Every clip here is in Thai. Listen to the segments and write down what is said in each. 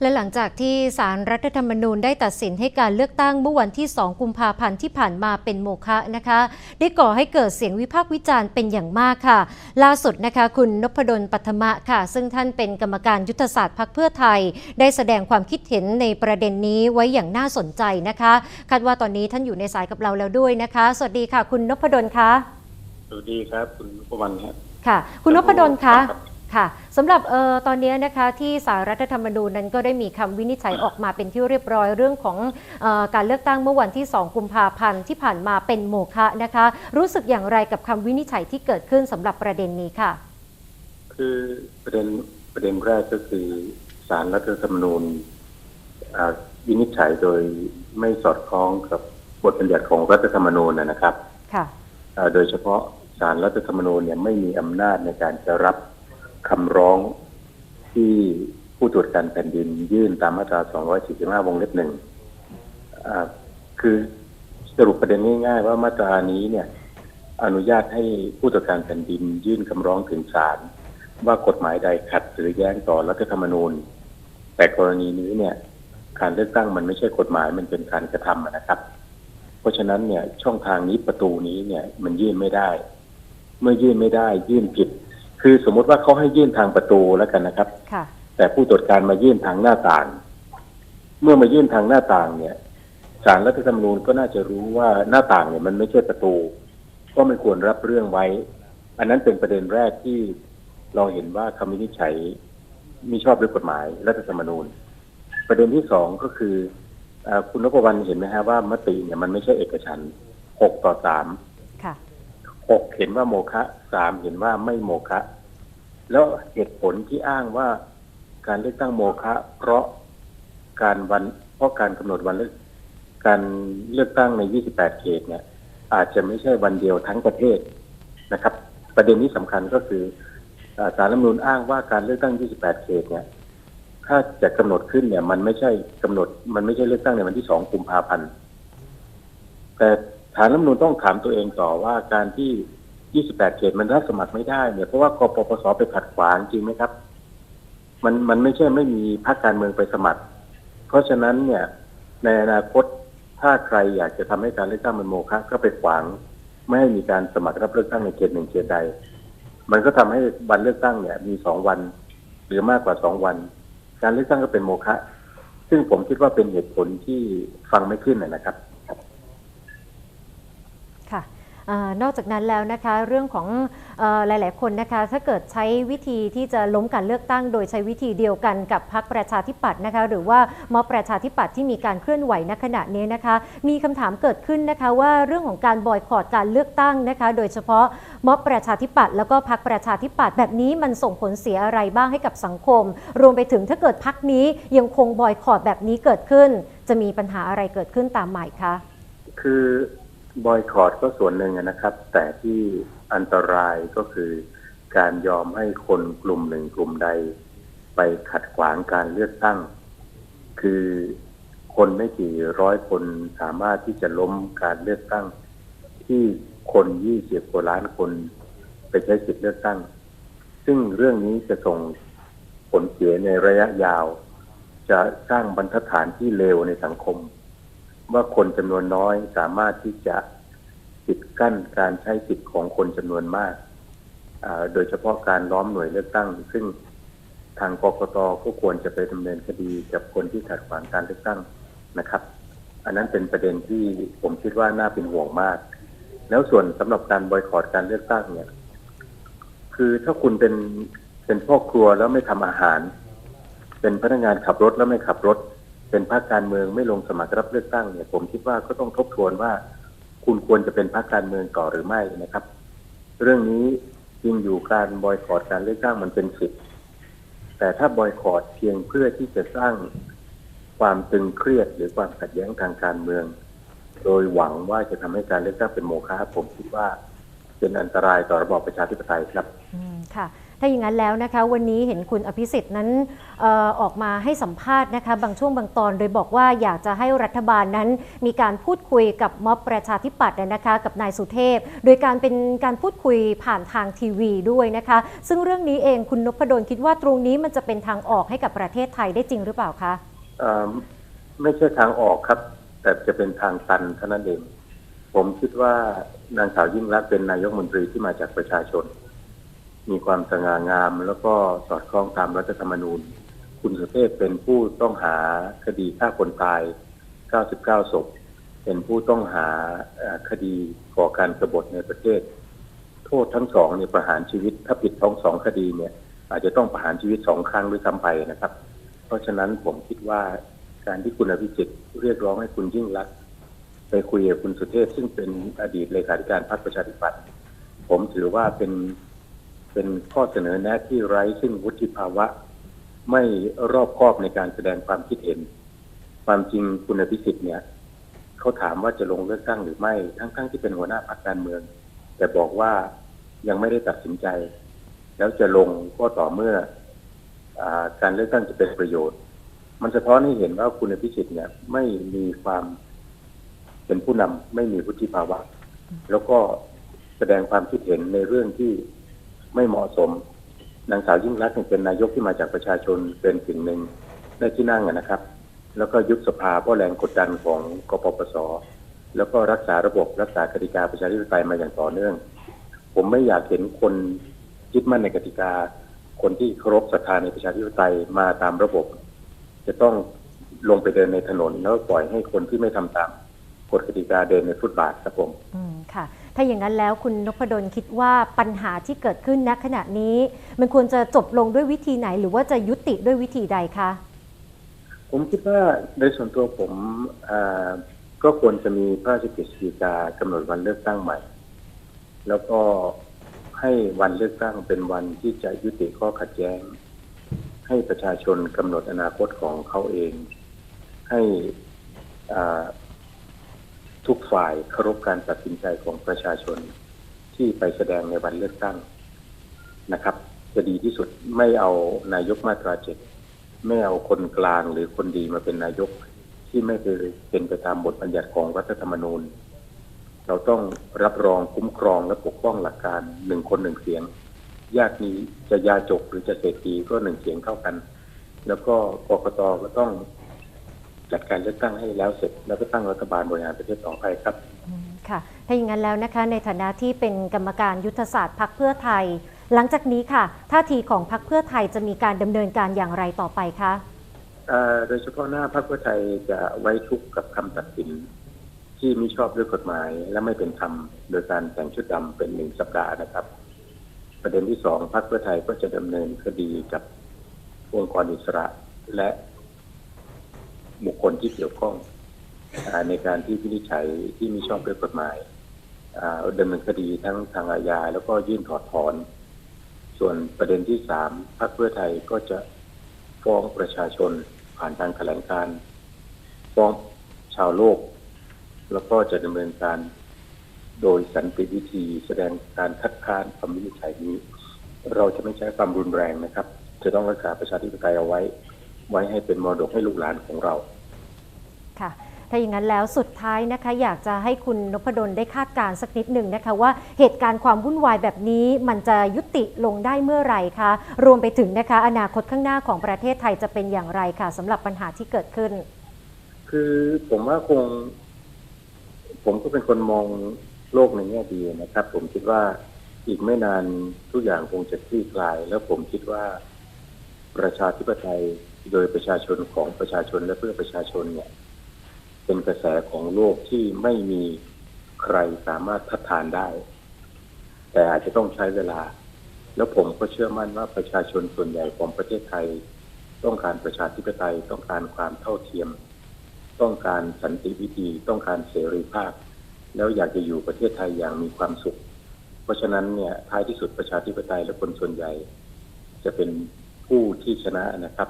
และหลังจากที่สารรัฐธรรมนูญได้ตัดสินให้การเลือกตั้งเมื่อวันที่ 2 กุมภาพันธ์ที่ผ่านมาเป็นโมฆะนะคะ ได้ก่อให้เกิดเสียงวิพากษ์วิจารณ์เป็นอย่างมากค่ะ ล่าสุดนะคะ คุณนพดลปัทมะค่ะ ซึ่งท่านเป็นกรรมการยุทธศาสตร์พรรคเพื่อไทย ได้แสดงความคิดเห็นในประเด็นนี้ไว้อย่างน่าสนใจนะคะ คาดว่าตอนนี้ท่านอยู่ในสายกับเราแล้วด้วยนะคะ สวัสดีค่ะ คุณนพดลคะสวัสดีครับ คุณประวันครับค่ะ คุณนพดลคะ ครับค่ะสำหรับเอ่อตอนนี้นะคะที่สารรัฐธรรมนูญนั้นก็ได้มีคำวินิจฉัยออกมาเป็นที่เรียบร้อยเรื่องของเออการเลือกตั้งเมื่อวันที่ 2 กุมภาพันธ์ที่ผ่านมาเป็นโมฆะนะคะ รู้สึกอย่างไรกับคำวินิจฉัยที่เกิดขึ้นสำหรับประเด็นนี้ค่ะ คือประเด็นประเด็นแรกก็คือสารรัฐธรรมนูญอ่าวินิจฉัยโดยไม่สอดคล้องกับบทบัญญัติของรัฐธรรมนูญนะนะครับ ค่ะอ่าโดยเฉพาะสารรัฐธรรมนูญเนี่ยไม่มีอำนาจในการจะรับ คำร้องที่ผู้ตรวจการแผ่นดินยื่นตามมาตรา 245 วงเล็บหนึ่งคือสรุปประเด็นง่ายๆว่ามาตรานี้เนี่ย อนุญาตให้ผู้ตรวจการแผ่นดินยื่นคำร้องถึงศาลว่ากฎหมายใดขัดหรือแย้งต่อรัฐธรรมนูญ แต่กรณีนี้เนี่ย การเลือกตั้งมันไม่ใช่กฎหมายมันเป็นการกระทำนะครับ เพราะฉะนั้นเนี่ยช่องทางนี้ประตูนี้เนี่ย มันยื่นไม่ได้ เมื่อยื่นไม่ได้ยื่นผิด คือสมมติว่าเขาให้ยื่นทางประตูแล้วกันนะครับ ค่ะ แต่ผู้ตรวจการมายื่นทางหน้าต่าง เมื่อมายื่นทางหน้าต่างเนี่ยศาลรัฐธรรมนูญก็น่าจะรู้ว่าหน้าต่างเนี่ยมันไม่ใช่ประตู ก็ไม่ควรรับเรื่องไว้ อันนั้นเป็นประเด็นแรกที่เราเห็นว่าคำวินิจฉัยมีชอบด้วยกฎหมายรัฐธรรมนูญ ประเด็นที่สองก็คืออาคุณนพวรรณเห็นไหมฮะว่ามติเนี่ยมันไม่ใช่เอกฉันท์หกต่อสามค่ะ หกเห็นว่าโมฆะสามเห็นว่าไม่โมฆะแล้วเหตุผลที่อ้างว่าการเลือกตั้งโมฆะเพราะการวันเพราะการกำหนดวันเลือกการเลือกตั้งใน 28 เขตเนี่ย อาจจะไม่ใช่วันเดียวทั้งประเทศนะครับ ประเด็นนี้สำคัญก็คือสารรัฐมนูญอ้างว่าการเลือกตั้ง 28 เขตเนี่ย ถ้าจะกำหนดขึ้นเนี่ย มันไม่ใช่กำหนด มันไม่ใช่เลือกตั้งในวันที่ 2 กุมภาพันธ์แต่ ฐานรัฐมนูญต้องถามตัวเองต่อว่าการที่ 28 เขตมันรับสมัครไม่ได้เนี่ยเพราะว่ากปปสไปขัดขวางจริงไหมครับ มันมันไม่ใช่ไม่มีพรรคการเมืองไปสมัคร เพราะฉะนั้นเนี่ย ในอนาคตถ้าใครอยากจะทำให้การเลือกตั้งมันโมฆะก็ไปขวาง ไม่ให้มีการสมัครรับเลือกตั้งในเขตหนึ่งเขตใด มันก็ทำให้วันเลือกตั้งเนี่ย มีสองวัน หรือมากกว่าสองวัน การเลือกตั้งก็เป็นโมฆะซึ่งผมคิดว่าเป็นเหตุผลที่ฟังไม่ขึ้นนะนะครับ นอกจากนั้นแล้วนะคะเรื่องของอหลาย ๆ คนนะคะถ้าเกิดใช้วิธีที่จะล้มการเลือกตั้ง โดยใช้วิธีเดียวกันกับพรรคประชาธิปัตย์นะคะหรือว่าม็อบประชาธิปัตย์ที่มีการเคลื่อนไหวณขณะนี้นะคะ มีคำถามเกิดขึ้นนะคะว่าเรื่องของการบอยคอรดการเลือกตั้งนะคะ โดยเฉพาะม็อบประชาธิปัตย์แล้วก็พรรคประชาธิปัตย์แบบนี้มันส่งผลเสียอะไรบ้างให้กับสังคม รวมไปถึงถ้าเกิดพรรคนี้ยังคงบอยคอรดแบบนี้เกิดขึ้น จะมีปัญหาอะไรเกิดขึ้นตามใหม่คะคือ บอยคอรดก็ส่วนหนึ่งนะครับ แต่ที่อันตรายก็คือการยอมให้คนกลุ่มหนึ่งกลุ่มใด ไปขัดขวางการเลือกตั้ง คือคนไม่กี่ร้อยคนสามารถที่จะล้มการเลือกตั้ง ที่คนยี่สิบกว่าล้านคนไปใช้สิทธิเลือกตั้ง ซึ่งเรื่องนี้จะส่งผลเสียในระยะยาว จะสร้างบรรทัดฐานที่เลวในสังคม ว่าคนจำนวนน้อยสามารถที่จะปิดกั้นการใช้สิทธิ์ของคนจำนวนมาก โดยเฉพาะการล้อมหน่วยเลือกตั้ง ซึ่งทางกกตก็ควรจะไปดำเนินคดีกับคนที่ขัดขวางการเลือกตั้งนะครับ อันนั้นเป็นประเด็นที่ผมคิดว่าน่าเป็นห่วงมาก แล้วส่วนสำหรับการบอยคอรดการเลือกตั้งเนี่ย คือถ้าคุณเป็นเป็นพ่อครัวแล้วไม่ทำอาหาร เป็นพนักงานขับรถแล้วไม่ขับรถ เป็นพรรคการเมืองไม่ลงสมัครรับเลือกตั้งเนี่ย ผมคิดว่าก็ต้องทบทวนว่า คุณควรจะเป็นพรรคการเมืองต่อหรือไม่นะครับ เรื่องนี้จริงอยู่การบอยคอรดการเลือกตั้งมันเป็นสิทธิ์แต่ถ้าบอยคอรดเพียงเพื่อที่จะสร้างความตึงเครียดหรือความขัดแย้งทางการเมือง โดยหวังว่าจะทำให้การเลือกตั้งเป็นโมฆะผมคิดว่าเป็นอันตรายต่อระบอบประชาธิปไตยครับ อืมค่ะ ถ้าอย่างนั้นแล้วนะคะ วันนี้เห็นคุณอภิสิทธิ์นั้นออออกมาให้สัมภาษณ์นะคะบางช่วงบางตอนโดยบอกว่าอยากจะให้รัฐบาลนั้น มีการพูดคุยกับม็อบประชาธิปัตย์นะคะกับนายสุเทพ โดยการเป็นการพูดคุยผ่านทางทีวีด้วยนะคะ ซึ่งเรื่องนี้เองคุณนพดลคิดว่าตรงนี้มันจะเป็นทางออกให้กับประเทศไทยได้จริงหรือเปล่าคะไม่ใช่ทางออกครับ แต่จะเป็นทางตันเท่านั้นเองผมคิดว่านางสาวยิ่งรักเป็นนายกมนตรีที่มาจากประชาชน มีความสง่างาม แล้วก็สอดคล้องตามรัฐธรรมนูญ คุณสุเทพเป็นผู้ต้องหาคดีฆ่าคนตาย 99 ศพ เป็นผู้ต้องหาคดีก่อการกบฏในประเทศ โทษทั้งสองเนี่ยประหารชีวิต ถ้าผิดทั้งสองคดีเนี่ย อาจจะต้องประหารชีวิตสองครั้งด้วยซ้ำไปนะครับ เพราะฉะนั้นผมคิดว่าการที่คุณอภิสิทธิ์เรียกร้องให้คุณยิ่งรักไปคุยกับคุณสุเทพซึ่งเป็นอดีตเลขาธิการพรรคประชาธิปัตย์ผมถือว่าเป็น เป็นข้อเสนอแนะที่ไร้ซึ่งวุฒิภาวะ ไม่รอบคอบในการแสดงความคิดเห็น ความจริงคุณอภิสิทธิ์เนี่ยเขาถามว่าจะลงเลือกตั้งหรือไม่ทั้งๆที่เป็นหัวหน้าพรรคการเมือง แต่บอกว่ายังไม่ได้ตัดสินใจ แล้วจะลงก็ต่อเมื่ออการเลือกตั้งจะเป็นประโยชน์ มันสะท้อนให้เห็นว่าคุณอภิสิทธิ์เนี่ยไม่มีความเป็นผู้นำไม่มีวุฒิภาวะ แล้วก็แสดงความคิดเห็นในเรื่องที่ ไม่เหมาะสมนางสาวยิ่งรักษณ์เนี่ยเป็นนายกที่มาจากประชาชนเป็นสิ่งหนึ่งได้ที่นั่งอะนะครับ แล้วก็ยุบสภาเพราะแรงกดดันของกปปส แล้วก็รักษาระบบรักษากติกาประชาธิปไตยมาอย่างต่อเนื่อง ผมไม่อยากเห็นคนยึดมั่นในกติกา คนที่เคารพศรัทธาในประชาธิปไตยมาตามระบบ จะต้องลงไปเดินในถนนแล้วปล่อยให้คนที่ไม่ทำตามกฎกติกาเดินในฟุตบาทครับผม อืมค่ะ ถ้าอย่างนั้นแล้วคุณนพดลคิดว่าปัญหาที่เกิดขึ้นณขณะนี้ มันควรจะจบลงด้วยวิธีไหน หรือว่าจะยุติด้วยวิธีใดคะผมคิดว่าในส่วนตัวผมก็ควรจะมีพระราชกฤษฎีกากำหนดวันเลือกตั้งใหม่ แล้วก็ให้วันเลือกตั้งเป็นวันที่จะยุติข้อขัดแย้ง ให้ประชาชนกำหนดอนาคตของเขาเอง ให้อ่า ทุกฝ่ายเคารพการตัดสินใจของประชาชนที่ไปแสดงในวันเลือกตั้งนะครับ จะดีที่สุดไม่เอานายกมาตราเจ็ดไม่เอาคนกลางหรือคนดีมาเป็นนายกที่ไม่เคยเป็นไปตามบทบัญญัติของรัฐธรรมนูญ เราต้องรับรองคุ้มครองและปกป้องหลักการหนึ่งคนหนึ่งเสียงยากนี้จะยาจกหรือจะเศรษฐีก็หนึ่งเสียงเท่ากัน แล้วก็กรกตก็ต้อง จัดการเลือกตั้งให้แล้วเสร็จ แล้วก็ตั้งรัฐบาลบริหารประเทศต่อไปครับอืมค่ะ ถ้าอย่างนั้นแล้วนะคะในฐานะที่เป็นกรรมการยุทธศาสตร์พักเพื่อไทย หลังจากนี้ค่ะท่าทีของพักเพื่อไทยจะมีการดำเนินการอย่างไรต่อไปคะเอ่อโดยเฉพาะหน้าพรรคเพื่อไทยจะไว้ทุกข์กับคำตัดสิน ที่มิชอบด้วยกฎหมายและไม่เป็นธรรมโดยการแต่งชุดดำเป็นหนึ่งสัปดาห์นะครับ ประเด็นที่สองพรรคเพื่อไทยก็จะดำเนินคดีกับองค์กรอิสระและ บุคคลที่เกี่ยวข้องในการที่วินิจฉัยที่มิชอบด้วยกฎหมายดำเนินคดีทั้งทางอาญาแล้วก็ยื่นถอดถอน ส่วนประเด็นที่สามพรรคเพื่อไทยก็จะฟ้องประชาชนผ่านทางแถลงการฟ้องชาวโลก แล้วก็จะดำเนินการโดยสันติวิธีแสดงการคัดค้านคำวินิจฉัยนี้ เราจะไม่ใช้ความรุนแรงนะครับ จะต้องรักษาประชาธิปไตยเอาไว้ ไว้ให้เป็นมรดกให้ลูกหลานของเรา ค่ะ ถ้าอย่างนั้นแล้วสุดท้ายนะคะ อยากจะให้คุณนพดลได้คาดการณ์สักนิดหนึ่งนะคะ ว่าเหตุการณ์ความวุ่นวายแบบนี้มันจะยุติลงได้เมื่อไหร่คะรวมไปถึงนะคะ อนาคตข้างหน้าของประเทศไทยจะเป็นอย่างไรค่ะสำหรับปัญหาที่เกิดขึ้น คือผมว่าคง ผมก็เป็นคนมองโลกในแง่ดีนะครับ ผมคิดว่าอีกไม่นานทุกอย่างคงจะคลี่คลาย แล้วผมคิดว่า ประชาธิปไตยโดยประชาชนของประชาชนและเพื่อประชาชนเนี่ย เป็นกระแสของโลกที่ไม่มีใครสามารถทัดทานได้ แต่อาจจะต้องใช้เวลา แล้วผมก็เชื่อมั่นว่าประชาชนส่วนใหญ่ของประเทศไทย ต้องการประชาธิปไตยต้องการความเท่าเทียม ต้องการสันติวิธีต้องการเสรีภาพ แล้วอยากจะอยู่ประเทศไทยอย่างมีความสุข เพราะฉะนั้นเนี่ยท้ายที่สุดประชาธิปไตยและคนส่วนใหญ่ จะเป็น ผู้ที่ชนะนะครับ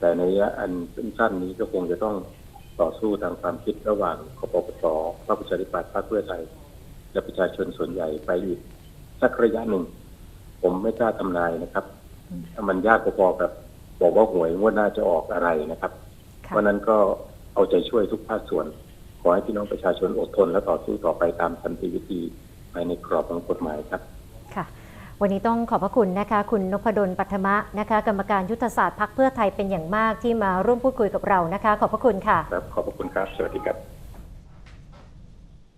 แต่ในระยะอันสั้นๆนี้ก็คงจะต้องต่อสู้ทางความคิดระหว่างกปปสพรรคประชาธิปัตย์พรรคเพื่อไทย และประชาชนส่วนใหญ่ไปอีกสักระยะหนึ่ง ผมไม่กล้าทำนายนะครับมันยากพอๆกับบอกว่าหวยงวดหน้าจะออกอะไรนะครับ เพค่ะราะฉะนั้นก็เอาใจช่วยทุกภาคส่วน ขอให้พี่น้องประชาชนอดทนและต่อสู้ต่อไปตามสันติวิธีภายในกรอบของกฎหมายครับ ค่ะ วันนี้ต้องขอบพระคุณนะคะ คุณนพดลปัทมะนะคะ กรรมการยุทธศาสตร์พักเพื่อไทยเป็นอย่างมากที่มาร่วมพูดคุยกับเรานะคะ ขอบพระคุณค่ะ ครับ ขอบพระคุณครับ สวัสดีครับ